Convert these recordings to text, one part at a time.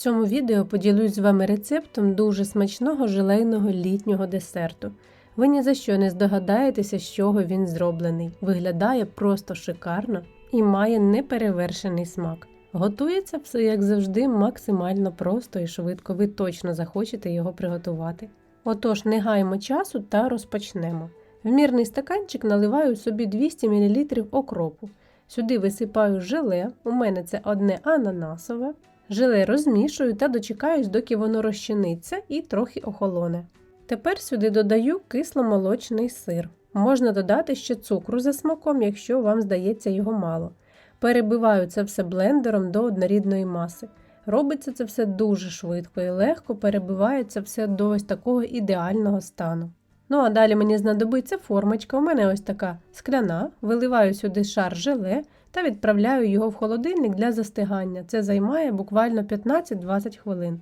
цьому відео поділюсь з вами рецептом дуже смачного желейного літнього десерту. Ви ні за що не здогадаєтеся, з чого він зроблений. Виглядає просто шикарно і має неперевершений смак. Готується все, як завжди, максимально просто і швидко. Ви точно захочете його приготувати. Отож, не гаємо часу та розпочнемо. В мірний стаканчик наливаю собі 200 мл окропу. Сюди висипаю желе, у мене це одне ананасове. Желе розмішую та дочекаюсь, доки воно розчиниться і трохи охолоне. Тепер сюди додаю кисломолочний сир. Можна додати ще цукру за смаком, якщо вам здається його мало. Перебиваю це все блендером до однорідної маси. Робиться це все дуже швидко і легко перебивається все до ось такого ідеального стану. Ну а далі мені знадобиться формочка. У мене ось така скляна, виливаю сюди шар желе та відправляю його в холодильник для застигання. Це займає буквально 15-20 хвилин.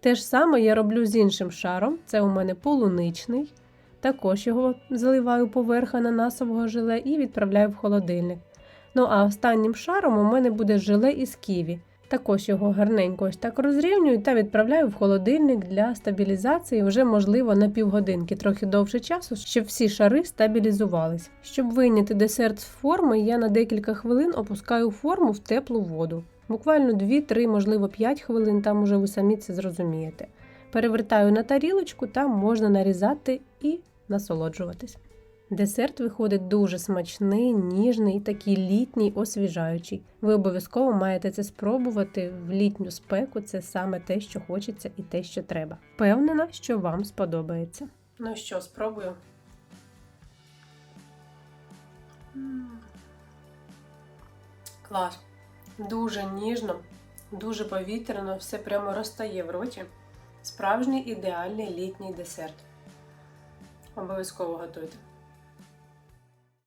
Те ж саме я роблю з іншим шаром, це у мене полуничний. Також його заливаю поверх ананасового желе і відправляю в холодильник. Ну а останнім шаром у мене буде желе із ківі. Також його гарненько ось так розрівнюю та відправляю в холодильник для стабілізації вже, можливо, на півгодинки, трохи довше часу, щоб всі шари стабілізувались. Щоб вийняти десерт з форми, я на декілька хвилин опускаю форму в теплу воду. Буквально 2-3, можливо 5 хвилин, там уже ви самі це зрозумієте. Перевертаю на тарілочку, там можна нарізати і насолоджуватись. Десерт виходить дуже смачний, ніжний, такий літній, освіжаючий. Ви обов'язково маєте це спробувати в літню спеку. Це саме те, що хочеться, і те, що треба. Впевнена, що вам сподобається. Ну що, спробую. Клас. Дуже ніжно, дуже повітряно, все прямо розтає в роті. Справжній ідеальний літній десерт. Обов'язково готуйте.